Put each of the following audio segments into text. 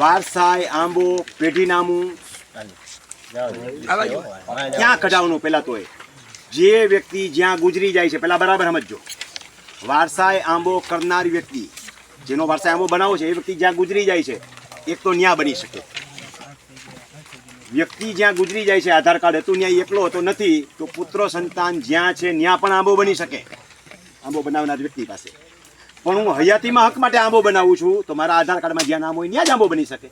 વારસાઈ આંબો પેઢીનામું. ક્યાં કઢાવવાનું પેલા તો એ જે વ્યક્તિ જ્યાં ગુજરી જાય છે પેલા બરાબર સમજો વારસાઈ આંબો કરનાર વ્યક્તિ. જેનો વારસાઈ આંબો બનાવો છે એ વ્યક્તિ જ્યાં ગુજરી જાય છે એક તો ન્યા બની શકે. વ્યક્તિ જ્યાં ગુજરી જાય છે આધાર કાર્ડ હતું ત્યાં એકલો હતો નથી તો પુત્ર સંતાન જ્યાં છે ત્યાં પણ આંબો બની શકે. આંબો બનાવનાર વ્યક્તિ પાસે. પણ હું હયાતીમાં હક માટે આંબો બનાવું છું તો મારા આધાર કાર્ડમાં જ્યાં નામ હોય ત્યાં જ આંબો બની શકે.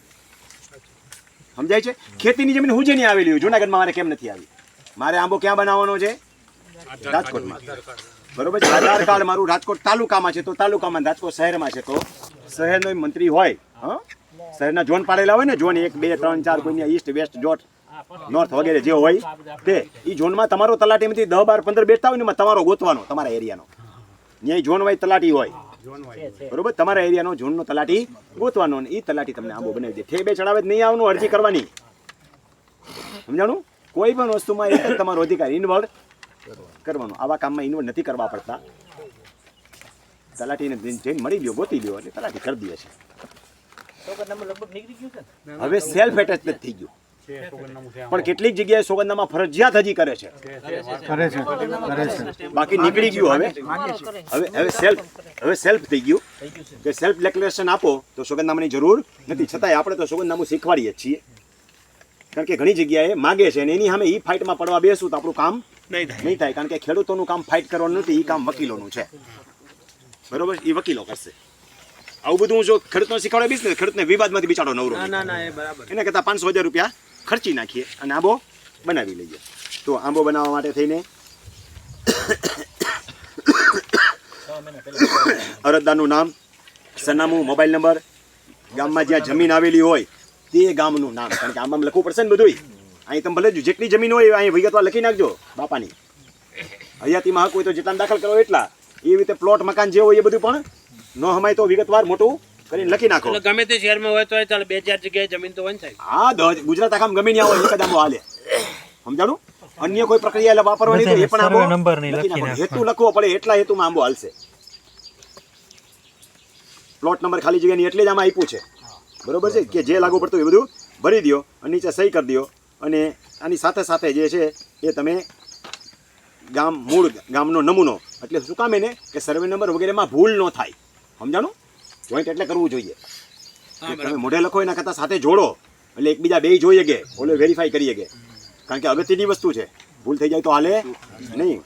સમજાય છે? ખેતીની જમીન હું જેની આવેલી હોય જુનાગઢમાં મારે કેમ નથી આવી? મારે આંબો ક્યાં બનાવવાનો છે? રાજકોટમાં. બરોબર છે? આધાર કાર્ડ મારું રાજકોટ તાલુકામાં છે તો તાલુકામાં રાજકોટ શહેરમાં છે તો શહેરનો મંત્રી હોય હા? શહેરના ઝોન પાડેલા હોય ને ઝોન એક બે ત્રણ ચાર કોઈ ઈસ્ટ વેસ્ટ જોટ નોર્થ વગેરે જે હોય તે એ ઝોનમાં તમારો તલાટીમાંથી દસ બાર પંદર બેઠતા હોય ને તમારો ગોતવાનો તમારા એરિયાનો. ત્યાં ઝોન વાઇઝ તલાટી હોય. બરોબર? તમારા એરિયાનો ઝોનનો તલાટી ગોતવાનો અને એ તલાટી તમને આંબો બનાવી દે. ઠેબે ચડાવે નહીં આવવાનું અરજી કરવાની. સમજાણું? કોઈ પણ વસ્તુમાં એક જ તમારો અધિકાર ઇન્વોલ્વ કરવાનો. આવા કામમાં ઇન્વોલ્વ નથી કરવા પડતા. તલાટીને જઈને મળી ગયો ગોતી લ્યો એટલે તલાટી કરી દે છે. હવે સેલ્ફ એટેચ થઈ ગયું. પણ કેટલીક જગ્યાએ સોગંદનામા ફરજિયાત હજી કરે છે. કરે છે કરે છે. બાકી નીકળી ગયું હવે. હવે હવે સેલ્ફ હવે સેલ્ફ થઈ ગયું. કે સેલ્ફ ડિક્લેરેશન આપો તો સોગંદનામાની જરૂર નથી. છતાંય આપણે તો સોગંદનામું શીખવાડીએ છીએ. કારણ કે ઘણી જગ્યાએ માગે છે અને એની સામે એ ફાઇટમાં પડવા બેસું તો આપણું કામ નહીં થાય. કારણ કે ખેડૂતોનું કામ ફાઇટ કરવાનું નથી એ કામ વકીલોનું છે. બરોબર? એ વકીલો કરશે. આવું બધું હું જો ખેડૂતનો શીખવાડે બીજ ને ખેડૂતને વિવાદમાંથી બિચારો નવરો ના ના એ બરાબર. એને કરતાં પાંચસો હજાર રૂપિયા ખર્ચી નાખીએ અને આંબો બનાવી લઈએ. તો આંબો બનાવવા માટે થઈને અરજદારનું નામ, સરનામું, મોબાઈલ નંબર, ગામમાં જ્યાં જમીન આવેલી હોય, તે ગામનું નામ. કારણ કે આમાં લખવું પડશે ને બધું અહીં તમે ભલે જેટલી જમીન હોય, અહીં વિગતવાર લખી નાખજો બાપાની. હયાતીમાં હક હોય તો જેટલા દાખલ કરો એટલા. એ રીતે પ્લોટ મકાન જે હોય એ બધું પણ ન હમાય તો વિગતવાર મોટું કરીને લખી નાખો. એટલે ગમે તે શહેરમાં હોય તો ચાલે બે ચાર જગ્યાએ જમીન તો વંચાય હા દસ ગુજરાત આખામાં ગમે ત્યાં હોય એક જ આમ હાલે. સમજાણું? અન્ય કોઈ પ્રક્રિયા એટલે વાપરવાની તો એ પણ આંબો નંબર નહીં લખી નાખો. હેતુ લખવો પડે એટલા હેતુમાં આંબો હાલશે. પ્લોટ નંબર ખાલી જગ્યાની એટલે જ આમાં આપ્યું છે. બરોબર છે? કે જે લાગુ પડતું એ બધું ભરી દ્યો અને નીચે સહી કરી દ્યો અને આની સાથે સાથે જે છે એ તમે ગામ મૂળ ગામનો નમૂનો. એટલે શું કામ એને? કે સર્વે નંબર વગેરેમાં ભૂલ ન થાય. સમજાણું? જોઈન્ટ એટલે કરવું જોઈએ. તમે મોઢે લખો એના કરતાં સાથે જોડો એટલે એકબીજા બે જોઈએ કે ઓલો વેરીફાઈ કરીએ કે કારણ કે અગત્યની વસ્તુ છે. ભૂલ થઈ જાય તો હાલે નહીં.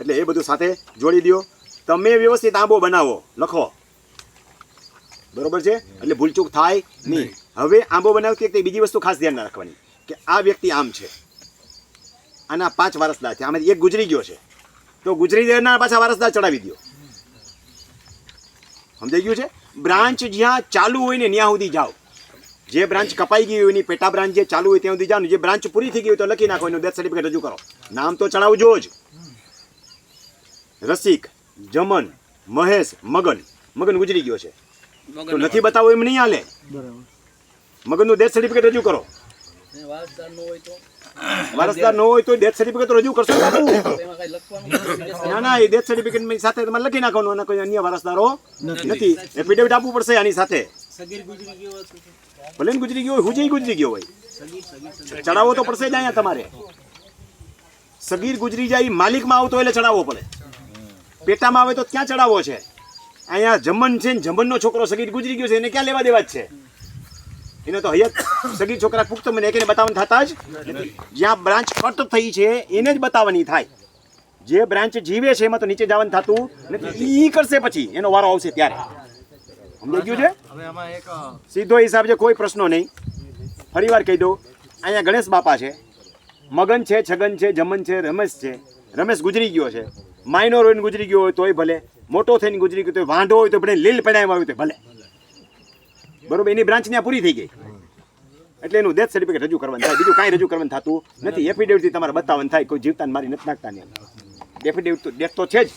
એટલે એ બધું સાથે જોડી દ્યો. તમે વ્યવસ્થિત આંબો બનાવો. લખો. બરોબર છે? એટલે ભૂલચૂક થાય નહીં. હવે આંબો બનાવતી વખતે બીજી વસ્તુ ખાસ ધ્યાન રાખવાની કે આ વ્યક્તિ આમ છે. આના પાંચ વારસદાર છે. આમાંથી એક ગુજરી ગયો છે. તો ગુજરી ગયેલા પાછા વારસદાર ચડાવી દો સમજાઈ ગયું છે? બ્રાન્ચ જ્યાં ચાલુ હોય ને ત્યાં સુધી જાઓ. જે બ્રાન્ચ કપાઈ ગઈ હોય એની પેટા બ્રાન્ચ જે ચાલુ હોય ત્યાં સુધી જાઓ ને જે બ્રાન્ચ પૂરી થઈ ગઈ હોય તો લખી નાખો એનું ડેથ સર્ટિફિકેટ રજૂ કરો. નામ તો ચડાવજો જ. રસિક જમન મહેશ મગન. મગન ગુજરી ગયો છે. તો નથી બતાવો એમ નહીં હાલે? મગનનું ડેથ સર્ટિફિકેટ રજૂ કરો. વારસદાર ન હોય તો? ડેથ સર્ટિફિકેટ રજૂ કરશો ને. ના ના એ ડેથ સર્ટિફિકેટ સાથે તમારે લખી નાખવાનું અને કોઈ અન્ય વારસદારો નથી. એફિડેવિટ આપવું પડશે આની સાથે. ભલે ગુજરી ગયો હોય હુજે ગુજરી ગયો હોય. ચડાવવો તો પડશે જ અહીંયા તમારે. સગીર ગુજરી જાય માલિકમાં આવતો એટલે ચડાવવો પડે. પેટામાં આવે તો ક્યાં ચડાવવો છે? અહીંયા જમન છે ને જમનનો છોકરો સગીર ગુજરી ગયો છે એને ક્યાં લેવા દેવા જ છે? એને તો હયાત સગી છોકરા પુખ્ત મને એકને બતાવવાનું થતા જ જ્યાં બ્રાન્ચ કટ થઈ છે એને જ બતાવવાની થાય. જે બ્રાન્ચ જીવે છે એમાં તો નીચે જવાનું થતું નથી. ઈ કરશે પછી એનો વારો આવશે ત્યારે. સમજાઈ ગયું છે? સીધો હિસાબ છે કોઈ પ્રશ્નો નહીં. ફરીવાર કહી દઉં અહીંયા ગણેશ બાપા છે. મગન છે છગન છે જમન છે રમેશ છે. રમેશ ગુજરી ગયો છે. માઇનોર હોય ગુજરી ગયો હોય તોય ભલે. મોટો થઈને ગુજરી ગયો તો વાંઢો હોય તો ભલે. લીલ પડાયમાં આવ્યું તો ભલે. બરોબર, એની બ્રાન્ચ ત્યાં પૂરી થઈ ગઈ. એટલે એનું ડેથ સર્ટિફિકેટ રજૂ કરવાનું થાય. બીજું કાંઈ રજૂ કરવાનું થતું નથી. એફિડેવિટથી તમારે બતાવવાનું થાય. કોઈ જીવતાને મારી નથી નાખતા નહીં એફિડેવિટ તો ડેથ તો છે જ.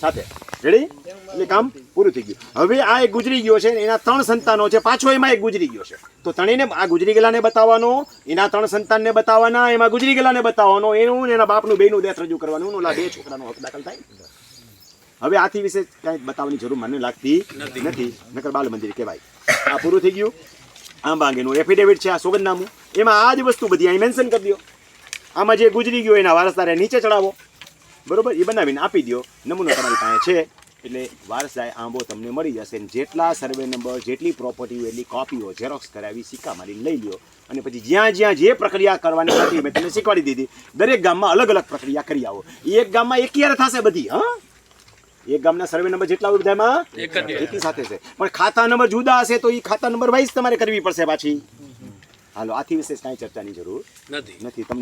સાથે. રેડી એટલે કામ પૂરું થઈ ગયું. હવે આ એક ગુજરી ગયો છે ને એના ત્રણ સંતાનો છે. પાછો એમાં એક ગુજરી ગયો છે. તો ત્રણેયને આ ગુજરી ગયેલાને બતાવવાનો, એના ત્રણ સંતાનને બતાવવાના, એમાં ગુજરી ગયેલાને બતાવવાનો, એનું એના બાપનું બેનું ડેથ રજૂ કરવાનું. ઓલા બે છોકરાનો હક દાખલ થાય. હવે આથી વિશે કાંઈ બતાવવાની જરૂર મને લાગતી નથી. નકર બાલ મંદિર કહેવાય. આ પૂરું થઈ ગયું. આંબા અંગેનું એફિડેવિટ છે આ સોગંદનામું. એમાં આ જ વસ્તુ બધી અહીં મેન્શન કરી દો આમાં જે ગુજરી ગયો એના વારસદારે નીચે ચડાવો. બરોબર? એ બનાવીને આપી દો નમૂનો તમારી પાસે છે. એટલે વારસદાર આંબો તમને મળી જશે અને જેટલા સર્વે નંબર જેટલી પ્રોપર્ટી હોય એટલી કોપીઓ ઝેરોક્સ કરાવી સિક્કા મારીને લઈ લ્યો. અને પછી જ્યાં જ્યાં જે પ્રક્રિયા કરવાની હતી મેં તમને શીખવાડી દીધી. દરેક ગામમાં અલગ અલગ પ્રક્રિયા કરી આવો. એક ગામમાં એક યાર થશે બધી હા? એક ગામના સર્વે નંબર જેટલા હોય બધામાં એક જ એકી સાથે છે. પણ ખાતા નંબર જુદા હશે તો એ ખાતા નંબર વાઇઝ તમારે કરવી પડશે પાછી. હાલો આથી વિશેષ કાંઈ ચર્ચાની જરૂર નથી. નથી. તમને